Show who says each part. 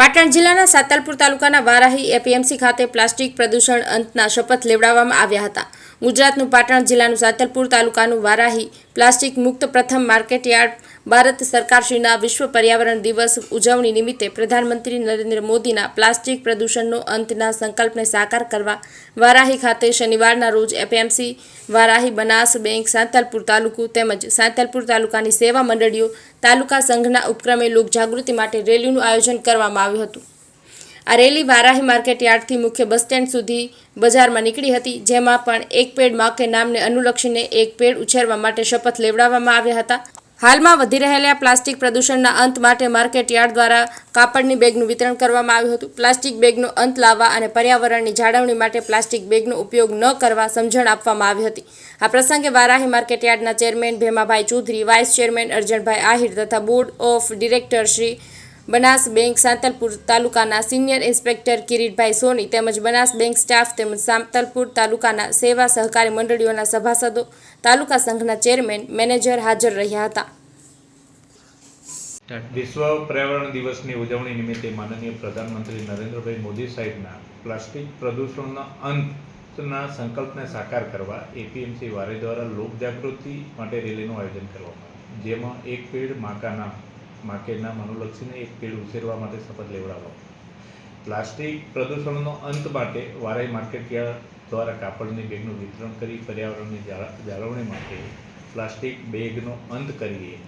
Speaker 1: પાટણ જિલ્લાના સાતલપુર તાલુકાના વારાહી એપીએમસી ખાતે પ્લાસ્ટિક પ્રદૂષણ અંતના શપથ લેવડાવવામાં આવ્યા હતા. ગુજરાતનું પાટણ જિલ્લાનું સાતલપુર તાલુકાનું વારાહી પ્લાસ્ટિક મુક્ત પ્રથમ માર્કેટયાર્ડ ભારત સરકારશ્રીના વિશ્વ પર્યાવરણ દિવસ ઉજવણી નિમિત્તે પ્રધાનમંત્રી નરેન્દ્ર મોદીના પ્લાસ્ટિક પ્રદૂષણનો અંતના સંકલ્પને સાકાર કરવા વારાહી ખાતે શનિવારના રોજ એપીએમસી વારાહી બનાસ બેંક, સાંતલપુર તાલુકુ તેમજ સાંતલપુર તાલુકાની સેવા મંડળીઓ તાલુકા સંઘના ઉપક્રમે લોકજાગૃતિ માટે રેલીનું આયોજન કરવામાં આવ્યું હતું. આ રેલી વારાહી માર્કેટ યાર્ડથી મુખ્ય બસ સ્ટેન્ડ સુધી બજારમાં નીકળી હતી, જેમાં પણ એક પેડ માકે નામને અનુલક્ષીને એક પેડ ઉછેરવા માટે શપથ લેવડાવવામાં આવ્યા હતા. હાલમાં વધી રહેલા પ્લાસ્ટિક પ્રદૂષણના અંત માટે માર્કેટ યાર્ડ દ્વારા કાપડની બેગનું વિતરણ કરવામાં આવ્યું હતું. પ્લાસ્ટિક બેગનો અંત લાવવા અને પર્યાવરણની જાળવણી માટે પ્લાસ્ટિક બેગનો ઉપયોગ ન કરવા સમજણ આપવામાં આવી હતી. આ પ્રસંગે વારાહી માર્કેટ યાર્ડના chairman Bhemabhai Chaudhary, vice chairman Arjanbhai Ahir તથા board of director Shri Banas bank Santalpur તાલુકાના સિનિયર ઇન્સ્પેક્ટર કિરીટભાઈ સોની તેમજ બનાસ બેંક સ્ટાફ તેમજ સાંતલપુર તાલુકાના સેવા સહકારી મંડળીઓના સભાસદો તાલુકા સંઘના ચેરમેન, મેનેજર હાજર રહ્યા હતા.
Speaker 2: વિશ્વ પર્યાવરણ દિવસની ઉજવણી નિમિત્તે માનનીય પ્રધાનમંત્રી નરેન્દ્રભાઈ મોદી સાહેબના પ્લાસ્ટિક પ્રદૂષણના અંતના સંકલ્પને સાકાર કરવા એપીએમસી વારે દ્વારા લોકજાગૃતિ માટે રેલીનું આયોજન કરવામાં આવ્યું. જેમાં એક પેડ માકાના માકે મનોલક્ષીને એક પેડ ઉછેરવા માટે શપથ લેવડાવો. પ્લાસ્ટિક પ્રદૂષણનો અંત માટે વારાઈ માર્કેટ દ્વારા કાપડની બેગનું વિતરણ કરી પર્યાવરણની જાળવણી માટે પ્લાસ્ટિક બેગનો અંત કરીએ.